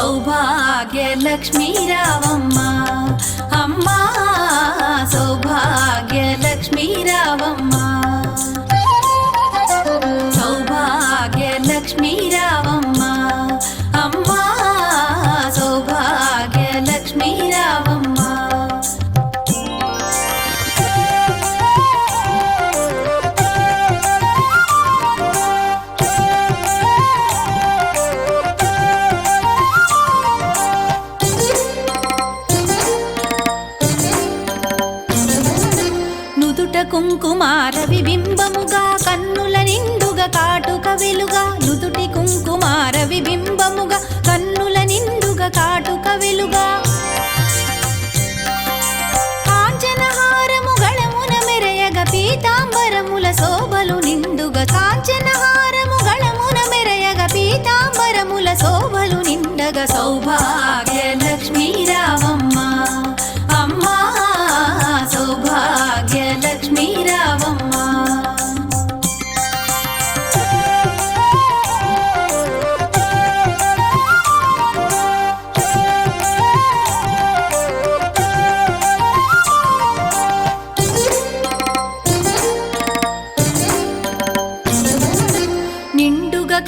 సౌభాగ్య లక్ష్మీ రావమ్మ అమ్మా సౌభాగ్య లక్ష్మీ రావమ్మ సౌభాగ్య కుంకుమార విబింబముగా కన్నుల నిండుగా కాటుక వెలుగా నుదుటి కుంకుమార విబింబముగా కన్నుల నిండుగా కాటుక వెలుగా. కాంచనహారము గళమున మెరయగ పీతాంబరముల శోభలు నిండుగా. కాంచనహారము గళమున మెరయగ పీతాంబరముల శోభలు నిండగ. సౌభాగ్య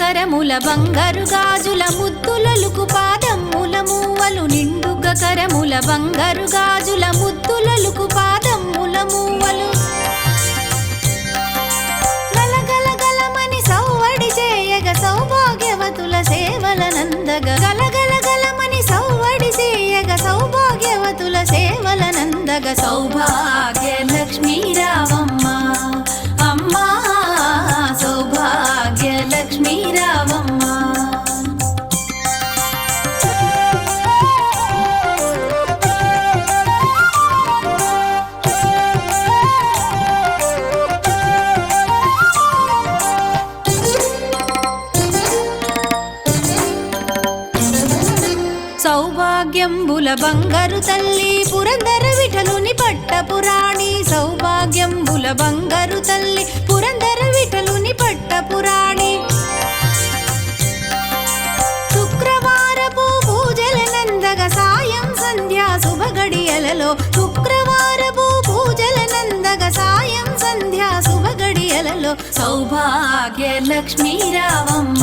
కరముల బంగారు గాజుల ముద్దులలుకు పాదమ్ముల మూవలు నిండుగ కరముల బంగారు గాజుల ముద్దులలుకు పాదమ్ముల మూవలు గలగలగలమని సౌవడి చేయగ సౌభాగ్యవతుల సేవల నందగ. గలగలగలమని సౌవడి చేయగ సౌభాగ్యవతుల సేవల నందగ. సౌభాగ్య లక్ష్మీరావమ్మ సౌభాగ్యంబుల బంగారు తల్లి పురందర విఠలుని పట్టపురాణి సౌభాగ్యంబుల బంగారు తల్లి పురందర విఠలుని పట్టపురాణి శుక్రవారపు పూజల నందగ సాయం సంధ్యా శుభ గడియలలో. శుక్రవారపు పూజల నందగ సాయం సంధ్యా శుభ గడియలలో. సౌభాగ్య లక్ష్మీ రావమ్మ